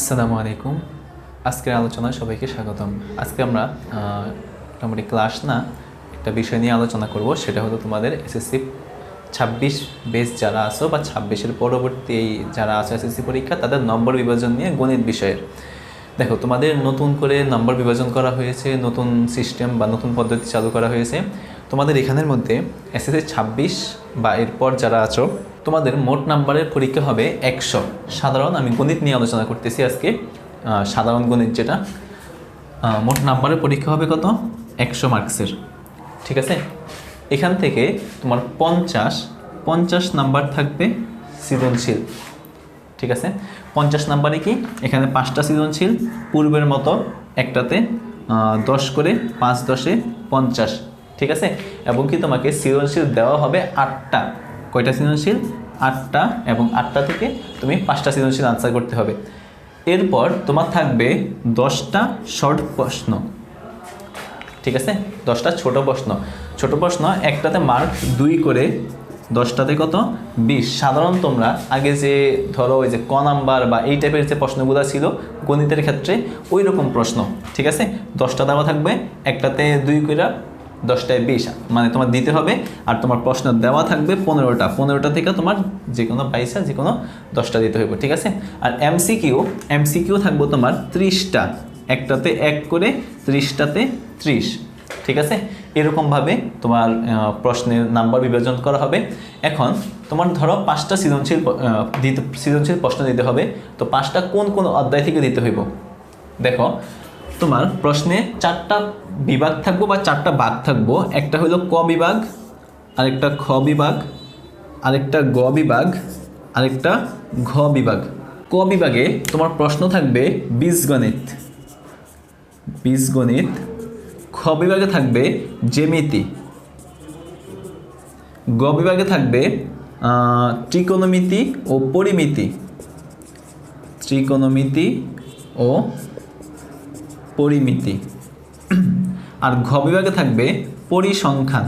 আসসালামু আলাইকুম। আজকের আলোচনায় সবাইকে স্বাগতম। আজকে আমরা মোটামুটি ক্লাস না, একটা বিষয় নিয়ে আলোচনা করব, সেটা হলো তোমাদের এসএসসি ছাব্বিশ বেস যারা আসো বা ছাব্বিশের পরবর্তী যারা আছে এসএসসি পরীক্ষা, তাদের নম্বর বিভাজন নিয়ে গণিত বিষয়ের। দেখো, তোমাদের নতুন করে নম্বর বিভাজন করা হয়েছে, নতুন সিস্টেম বা নতুন পদ্ধতি চালু করা হয়েছে। তোমাদের এখানের মধ্যে এসএসসি ছাব্বিশ বা এরপর যারা আছো তোমাদের মোট নাম্বারের পরীক্ষা হবে একশো। সাধারণ, আমি গণিত নিয়ে আলোচনা করতেছি আজকে। সাধারণ গণিত যেটা। মোট নাম্বারের পরীক্ষা হবে কত? একশো মার্কসের। ঠিক আছে? এখান থেকে তোমার পঞ্চাশ পঞ্চাশ নাম্বার থাকবে সৃজনশীল। ঠিক আছে? পঞ্চাশ নাম্বারে কি? এখানে পাঁচটা সৃজনশীল, পূর্বের মতো একটাতে দশ করে পাঁচ দশে পঞ্চাশ। ঠিক আছে? এবং কি তোমাকে সৃজনশীল দেওয়া হবে আটটা। কয়টা সৃজনশীল? আটটা এবং আটটা থেকে তুমি পাঁচটা সৃজনশীল আনসার করতে হবে। এরপর তোমার থাকবে দশটা শর্ট প্রশ্ন। ঠিক আছে? দশটা ছোট প্রশ্ন। ছোট প্রশ্ন একটাতে মার্ক দুই করে দশটাতে কত? বিশ। সাধারণ তোমরা আগে যে ধরো ওই যে ক নাম্বার বা এই টাইপের যে প্রশ্নগুলো ছিল গণিতের ক্ষেত্রে ওই রকম প্রশ্ন। ঠিক আছে? দশটা দেওয়া থাকবে একটাতে দুই কইরা দশটায় বিশ। মানে তোমার দিতে হবে আর তোমার প্রশ্ন দেওয়া থাকবে পনেরোটা। পনেরোটা থেকে তোমার যে কোনো বাইশা যে কোনো দশটা দিতে হবে ঠিক আছে? আর এমসিকিউ এমসিকিউ থাকব তোমার ত্রিশটা। একটাতে এক করে ত্রিশটাতে ত্রিশ, ঠিক আছে? এরকমভাবে তোমার প্রশ্নের নাম্বার বিভাজন করা হবে। এখন তোমার ধরো পাঁচটা সৃজনশীল দিতে, সৃজনশীল প্রশ্ন দিতে হবে। তো পাঁচটা কোন কোন অধ্যায় থেকে দিতে হইব? দেখো তোমার প্রশ্নে চারটা বিভাগ থাকব বা চারটা ভাগ থাকব। একটা হলো ক বিভাগ, আরেকটা খ বিভাগ, আরেকটা গ বিভাগ, আরেকটা ঘ বিভাগ। ক বিভাগে তোমার প্রশ্ন থাকবে বীজগণিত। বীজগণিত খ বিভাগে থাকবে জেমিতি গ বিভাগে থাকবে ত্রিকোণমিতি ও পরিমিতি। ত্রিকোণমিতি ও পরিমিতি। আর ঘ বিভাগে থাকবে পরিসংখ্যান।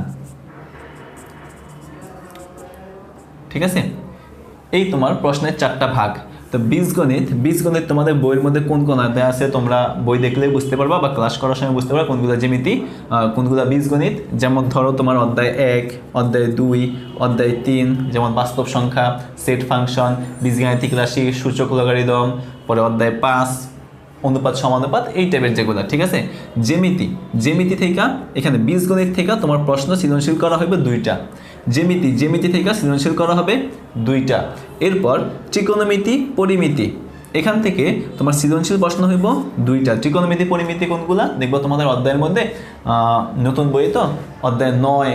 ঠিক আছে? এই তোমার প্রশ্নের চারটা ভাগ। তো বীজগণিত বীজগণিত তোমাদের বইয়ের মধ্যে কোন কোন অধ্যায় আছে তোমরা বই দেখলে বুঝতে পারবা বা ক্লাস করার সময় বুঝতে পারবা কোনগুলো জ্যামিতি কোনগুলো বীজগণিত। যেমন ধরো তোমার অধ্যায় এক, অধ্যায় দুই, অধ্যায় তিন, যেমন বাস্তব সংখ্যা সেট ফাংশন বীজগাণিতিক রাশি সূচক লগারিদম পরে অধ্যায় পাঁচ অনুপাত সমানুপাত এই টাইপের যেগুলো, ঠিক আছে? জ্যামিতি জ্যামিতি থেকে এখানে বীজগণিত থেকে তোমার প্রশ্ন সৃজনশীল করা হবে দুইটা। জ্যামিতি জ্যামিতি থেকে সৃজনশীল করা হবে দুইটা। এরপর ত্রিকোণমিতি, পরিমিতি। এখান থেকে তোমার সৃজনশীল প্রশ্ন হইব দুইটা। ত্রিকোণমিতি, পরিমিতি কোনগুলা? দেখব তোমাদের অধ্যায়ের মধ্যে নতুন বই তো? অধ্যায় নয়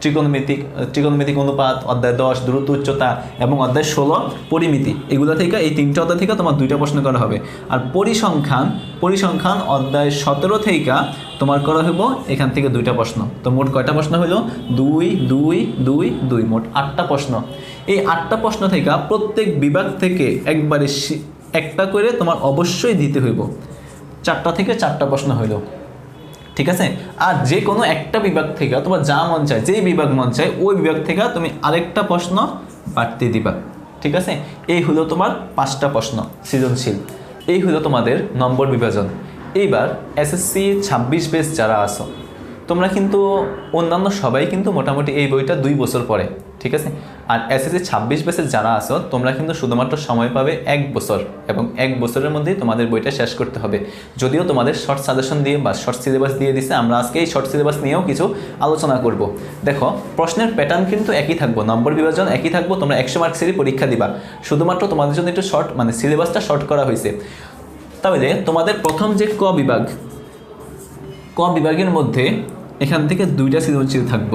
ত্রিকোণমিতিক ত্রিকোণমিতিক অনুপাত, অধ্যায় দশ, দ্রুত উচ্চতা এবং অধ্যায় ষোলো, পরিমিতি। এগুলো থেকে, এই তিনটা অধ্যায় থেকে তোমার দুইটা প্রশ্ন করা হবে। আর পরিসংখ্যান পরিসংখ্যান অধ্যায় সতেরো থেকে তোমার করা হইব এখান থেকে দুইটা প্রশ্ন। তো মোট কয়টা প্রশ্ন হলো দুই দুই দুই দুই, মোট আটটা প্রশ্ন। এই আটটা প্রশ্ন থেকে প্রত্যেক বিভাগ থেকে একবারে একটা করে তোমার অবশ্যই দিতে হইব। চারটা থেকে চারটা প্রশ্ন হইল। ঠিক আছে? আর যে কোনো একটা বিভাগ থেকে তোমার যা মন চায়, যেই বিভাগ মন চায়, ওই বিভাগ থেকে তুমি আরেকটা প্রশ্ন বাড়তে দিবা। ঠিক আছে? এই হলো তোমার পাঁচটা প্রশ্ন সৃজনশীল। এই হলো তোমাদের নম্বর বিভাজন। এইবার এসএসসি ছাব্বিশ বেস যারা আসো তোমরা কিন্তু অন্যান্য সবাই কিন্তু মোটামুটি এই বইটা দুই বছর পরে ঠিক আছে? আর এসএসসি ছাব্বিশ বেসের যারা আসো তোমরা কিন্তু শুধুমাত্র সময় পাবে এক বছর এবং এক বছরের মধ্যেই তোমাদের বইটা শেষ করতে হবে। যদিও তোমাদের শর্ট সাজেশন দিয়ে বা শর্ট সিলেবাস দিয়ে দিছে, আমরা আজকে এই শর্ট সিলেবাস নিয়েও কিছু আলোচনা করব। দেখো, প্রশ্নের প্যাটার্ন কিন্তু একই থাকব নম্বর বিভাজন একই থাকব, তোমরা একশো মার্কসেরই পরীক্ষা দিবা। শুধুমাত্র তোমাদের জন্য একটু শর্ট মানে সিলেবাসটা শর্ট করা হয়েছে। তাহলে তোমাদের প্রথম যে ক বিভাগ, ক বিভাগের মধ্যে এখান থেকে দুইটা সৃজনশীল থাকব।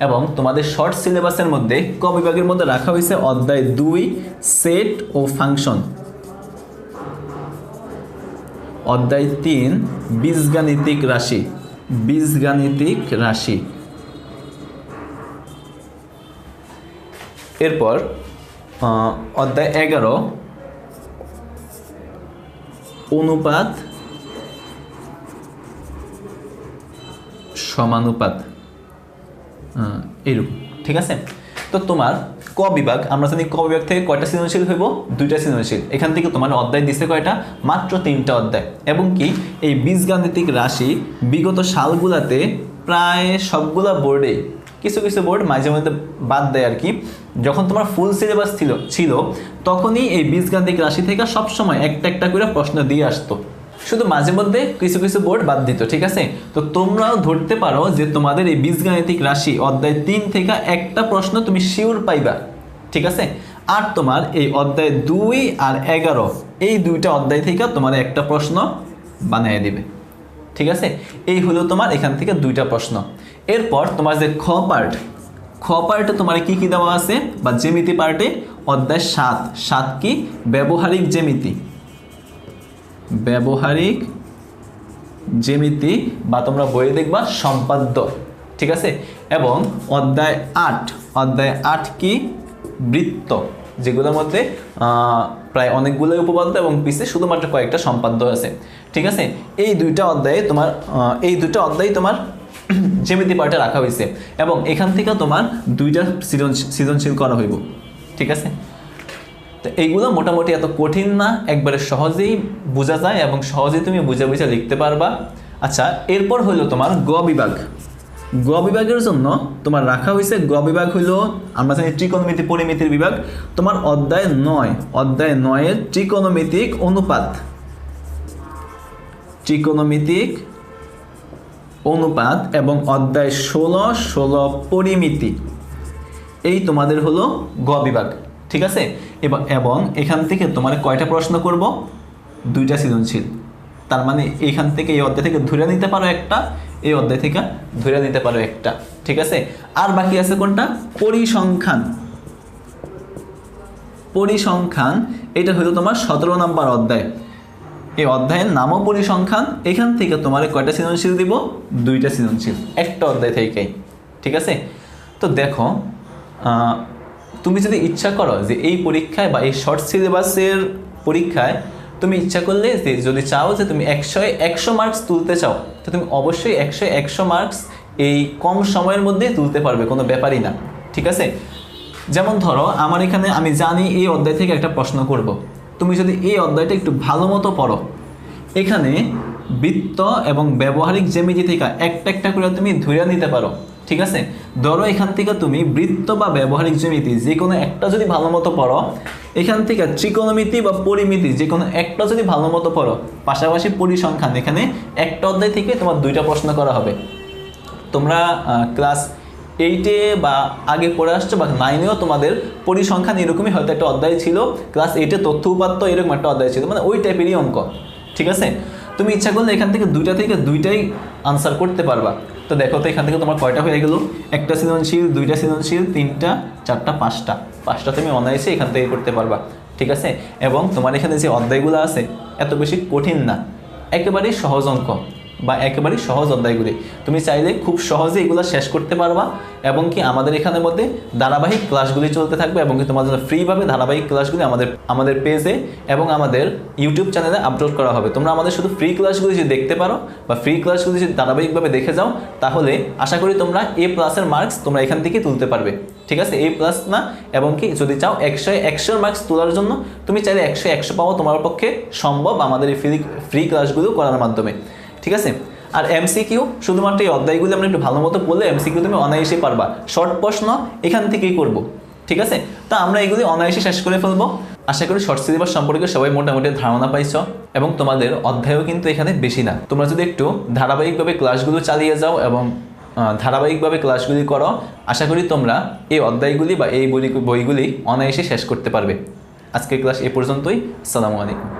এবং তোমাদের শর্ট সিলেবাসের মধ্যে ক বিভাগের মধ্যে রাখা হয়েছে অধ্যায় দুই সেট ও ফাংশন অধ্যায় তিন, বীজগাণিতিক রাশি। বীজগাণিতিক রাশি। এরপর অধ্যায় এগারো, অনুপাত সমানুপাত। এরকম ঠিক আছে? তো তোমার ক ক বিভাগ? আমরা জানি ক বিভাগ থেকে কয়টা সৃজনশীল হইব? দুইটা সৃজনশীল। এখান থেকে তোমার অধ্যায় দিছে কয়টা? মাত্র তিনটা অধ্যায়। এবং কি, এই বীজগাণিতিক রাশি বিগত সালগুলাতে প্রায় সবগুলা বোর্ডে কিছু কিছু বোর্ড মাঝে মধ্যে বাদ দেয় আর কি, যখন তোমার ফুল সিলেবাস ছিল ছিল, তখনই এই বীজগাণিতিক রাশি থেকে সবসময় একটা একটা করে প্রশ্ন দিয়ে আসতো। শুধু মাঝে মধ্যে কিছু কিছু বোর্ড বাদ দিত, ঠিক আছে? তো তোমরাও ধরতে পারো যে তোমাদের এই বীজগাণিতিক রাশি অধ্যায় তিন থেকে একটা প্রশ্ন তুমি শিওর পাইবা, ঠিক আছে? আর তোমার এই অধ্যায় দুই আর এগারো, এই দুইটা অধ্যায় থেকে তোমার একটা প্রশ্ন বানিয়ে দিবে, ঠিক আছে? এই হলো তোমার এখান থেকে দুইটা প্রশ্ন। এরপর তোমার যে খ পার্ট খ পার্টে তোমার কি কি দেওয়া আছে? বা জেমিতি পার্টে অধ্যায় সাত সাত কি? ব্যবহারিক জ্যামিতি। ব্যবহারিক, জ্যামিতি বা তোমরা বইয়ে দেখবা সম্পাদ্য, ঠিক আছে? এবং অধ্যায় আট অধ্যায় আট কি? বৃত্ত, যেগুলোর মধ্যে প্রায় অনেকগুলো উপপাদ্য এবং পিছে শুধুমাত্র কয়েকটা সম্পাদ্য আছে, ঠিক আছে? এই দুইটা অধ্যায়ে তোমার এই দুইটা অধ্যায় তোমার জ্যামিতি পার্টে রাখা হয়েছে এবং এখান থেকে তোমার দুইটা সৃজন, সৃজনশীল করা হইব, ঠিক আছে? তো এইগুলো মোটামুটি এত কঠিন না, একবারে সহজেই বোঝা যায় এবং সহজেই তুমি বুঝে বুঝে লিখতে পারবা। আচ্ছা এরপর হলো তোমার গ বিভাগ। গ বিভাগের জন্য তোমার রাখা হয়েছে গ বিভাগ হইল আমরা জানি ত্রিকোণমিতি পরিমিতির বিভাগ। তোমার অধ্যায় নয়, অধ্যায় নয়ের ত্রিকোণমিতিক অনুপাত। ত্রিকোণমিতিক অনুপাত এবং অধ্যায় ষোলো ষোলো পরিমিতি। এই তোমাদের হলো গ বিভাগ। ঠিক আছে? এবং এখান থেকে তোমার কয়টা প্রশ্ন করব? দুইটা সৃজনশীল। তার মানে এখান থেকে এই অধ্যায় থেকে ধরে নিতে পারো একটা, এই অধ্যায় থেকে ধরে নিতে পারো একটা। ঠিক আছে? আর বাকি আছে কোনটা? পরিসংখ্যান। পরিসংখ্যান, এটা হলো তোমার সতেরো নম্বর অধ্যায়। এই অধ্যায়ের নামও পরিসংখ্যান। এখান থেকে তোমার কয়টা সৃজনশীল দিব? দুইটা সৃজনশীল। একটা অধ্যায় থেকেই। ঠিক আছে? তো দেখো তুমি যদি ইচ্ছা করো যে এই পরীক্ষায় বা এই শর্ট সিলেবাসের পরীক্ষায় তুমি ইচ্ছা করলে যে যদি চাও যে তুমি একশো একশো মার্কস তুলতে চাও, তো তুমি অবশ্যই একশো একশো মার্কস এই কম সময়ের মধ্যে তুলতে পারবে, কোনো ব্যাপারই না, ঠিক আছে? যেমন ধরো, আমার এখানে আমি জানি এই অধ্যায় থেকে একটা প্রশ্ন করব। তুমি যদি এই অধ্যায়টা একটু ভালো মতো পড়ো, এখানে বৃত্ত এবং ব্যবহারিক জ্যামিতি থেকে একটা একটা করে তুমি ধরে নিতে পারো, ঠিক আছে? ধরো এখান থেকে তুমি বৃত্ত বা ব্যবহারিক জ্যামিতি, যে কোনো একটা যদি ভালো মতো পড়ো, এখান থেকে ত্রিকোণমিতি বা পরিমিতি, যে কোনো একটা যদি ভালো মতো পড়ো, পাশাপাশি পরিসংখ্যান, এখানে একটা অধ্যায় থেকে তোমার দুইটা প্রশ্ন করা হবে। তোমরা ক্লাস এইটে বা আগে পড়ে আসছো বা নাইনেও তোমাদের পরিসংখ্যান এরকমই হয়তো একটা অধ্যায় ছিল। ক্লাস এইটে তথ্য উপাত্ত এরকম একটা অধ্যায় ছিল মানে ওই টাইপেরই অঙ্ক, ঠিক আছে? তুমি ইচ্ছা করলে এখান থেকে দুইটা থেকে দুইটাই আনসার করতে পারবা। তো দেখো তো এখান থেকে তোমার কয়টা হয়ে গেল? একটা সৃজনশীল, দুইটা সৃজনশীল, তিনটা, চারটা, পাঁচটা। পাঁচটা তুমি অনায়াসে এখান থেকে করতে পারবা, ঠিক আছে? এবং তোমার এখানে যে অধ্যায়গুলো আছে, এত বেশি কঠিন না। একেবারেই সহজ অঙ্ক। বা একেবারেই সহজ অধ্যায়গুলি। তুমি চাইলে খুব সহজে এগুলো শেষ করতে পারবা এবং কি আমাদের এখানের মধ্যে ধারাবাহিক ক্লাসগুলি চলতে থাকবে এবং কি তোমার জন্য ফ্রিভাবে ধারাবাহিক ক্লাসগুলি আমাদের আমাদের পেজে এবং আমাদের ইউটিউব চ্যানেলে আপলোড করা হবে। তোমরা আমাদের শুধু ফ্রি ক্লাসগুলি যদি দেখতে পারো বা ফ্রি ক্লাসগুলি যদি ধারাবাহিকভাবে দেখে যাও, তাহলে আশা করি তোমরা এ প্লাসের মার্কস তোমরা এখান থেকে তুলতে পারবে। ঠিক আছে? এ প্লাস না? এবং কি যদি চাও একশো, একশোর মার্কস তোলার জন্য, তুমি চাইলে একশো একশো পাওয়া তোমার পক্ষে সম্ভব আমাদের এই ফ্রি ফ্রি ক্লাসগুলো করার মাধ্যমে। ঠিক আছে? আর এমসিকিউ শুধুমাত্র এই অধ্যায়গুলো আমরা একটু ভালো মতো পড়লে এমসিকিউ তুমি অনায়াসে পারবা। শর্ট প্রশ্ন, এখান থেকেই করব। ঠিক আছে? তা আমরা এগুলি অনায়াসে শেষ করে ফেলব। আশা করি শর্ট সিলেবাস সম্পর্কে সবাই মোটামুটি ধারণা পাইছ এবং তোমাদের অধ্যায়ও কিন্তু এখানে বেশি না। তোমরা যদি একটু ধারাবাহিকভাবে ক্লাসগুলো চালিয়ে যাও এবং ধারাবাহিকভাবে ক্লাসগুলি করো, আশা করি তোমরা এই অধ্যায়গুলি বা এই বই বইগুলি অনায়াসে শেষ করতে পারবে। আজকের ক্লাস এ পর্যন্তই। আসসালামু আলাইকুম।